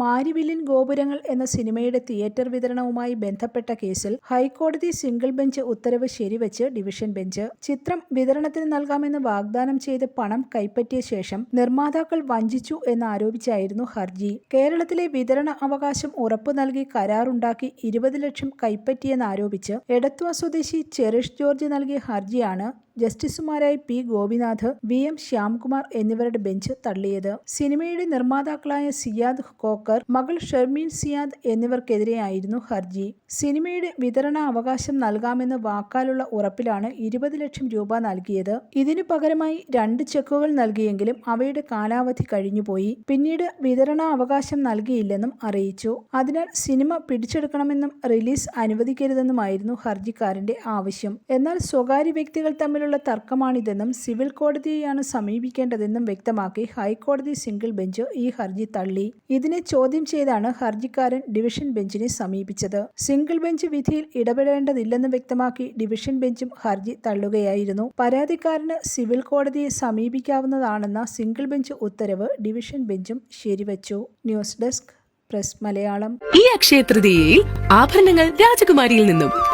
മാരിവില്ലിൻ ഗോപുരങ്ങൾ എന്ന സിനിമയുടെ തിയേറ്റർ വിതരണവുമായി ബന്ധപ്പെട്ട കേസിൽ ഹൈക്കോടതി സിംഗിൾ ബെഞ്ച് ഉത്തരവ് ശരിവച്ച് ഡിവിഷൻ ബെഞ്ച്. ചിത്രം വിതരണത്തിന് നൽകാമെന്ന് വാഗ്ദാനം ചെയ്ത് പണം കൈപ്പറ്റിയ ശേഷം നിർമ്മാതാക്കൾ വഞ്ചിച്ചു എന്നാരോപിച്ചായിരുന്നു ഹർജി. കേരളത്തിലെ വിതരണ അവകാശം ഉറപ്പു നൽകി കരാറുണ്ടാക്കി ഇരുപത് ലക്ഷം കൈപ്പറ്റിയെന്നാരോപിച്ച് എടത്വ സ്വദേശി ചെറിഷ് ജോർജ് നൽകിയ ഹർജിയാണ് ജസ്റ്റിസുമാരായ P Gopinath V M Shyamkumar എന്നിവരുടെ ബെഞ്ച് തള്ളിയത്. സിനിമയുടെ നിർമ്മാതാക്കളായ സിയാദ് കോക്കർ മകൾ ഷെർമീൻ സിയാദ് എന്നിവർക്കെതിരെയായിരുന്നു ഹർജി. സിനിമയുടെ വിതരണ അവകാശം നൽകാമെന്ന് വാക്കാലുള്ള ഉറപ്പിലാണ് ഇരുപത് ലക്ഷം രൂപ നൽകിയത്. ഇതിനു പകരമായി രണ്ട് ചെക്കുകൾ നൽകിയെങ്കിലും അവയുടെ കാലാവധി കഴിഞ്ഞുപോയി. പിന്നീട് വിതരണ അവകാശം നൽകിയില്ലെന്നും അറിയിച്ചു. അതിനാൽ സിനിമ പിടിച്ചെടുക്കണമെന്നും റിലീസ് അനുവദിക്കരുതെന്നുമായിരുന്നു ഹർജിക്കാരന്റെ ആവശ്യം. എന്നാൽ സ്വകാര്യ വ്യക്തികൾ തമ്മിലുള്ള തർക്കമാണിതെന്നും സിവിൽ കോടതിയെയാണ് സമീപിക്കേണ്ടതെന്നും വ്യക്തമാക്കി ഹൈക്കോടതി സിംഗിൾ ബെഞ്ച് ഈ ഹർജി തള്ളി. ഇതിനെ ചോദ്യം ചെയ്താണ് ഹർജിക്കാരൻ ഡിവിഷൻ ബെഞ്ചിനെ സമീപിച്ചത്. സിംഗിൾ ബെഞ്ച് വിധിയിൽ ഇടപെടേണ്ടതില്ലെന്ന് വ്യക്തമാക്കി ഡിവിഷൻ ബെഞ്ചും ഹർജി തള്ളുകയായിരുന്നു. പരാതിക്കാരന് സിവിൽ കോടതിയെ സമീപിക്കാവുന്നതാണെന്ന സിംഗിൾ ബെഞ്ച് ഉത്തരവ് ഡിവിഷൻ ബെഞ്ചും ശരിവച്ചു. News desk press Malayalam. ഈ അക്ഷയ തൃതീയയിൽ ആഭരണങ്ങൾ രാജകുമാരിയിൽ നിന്നും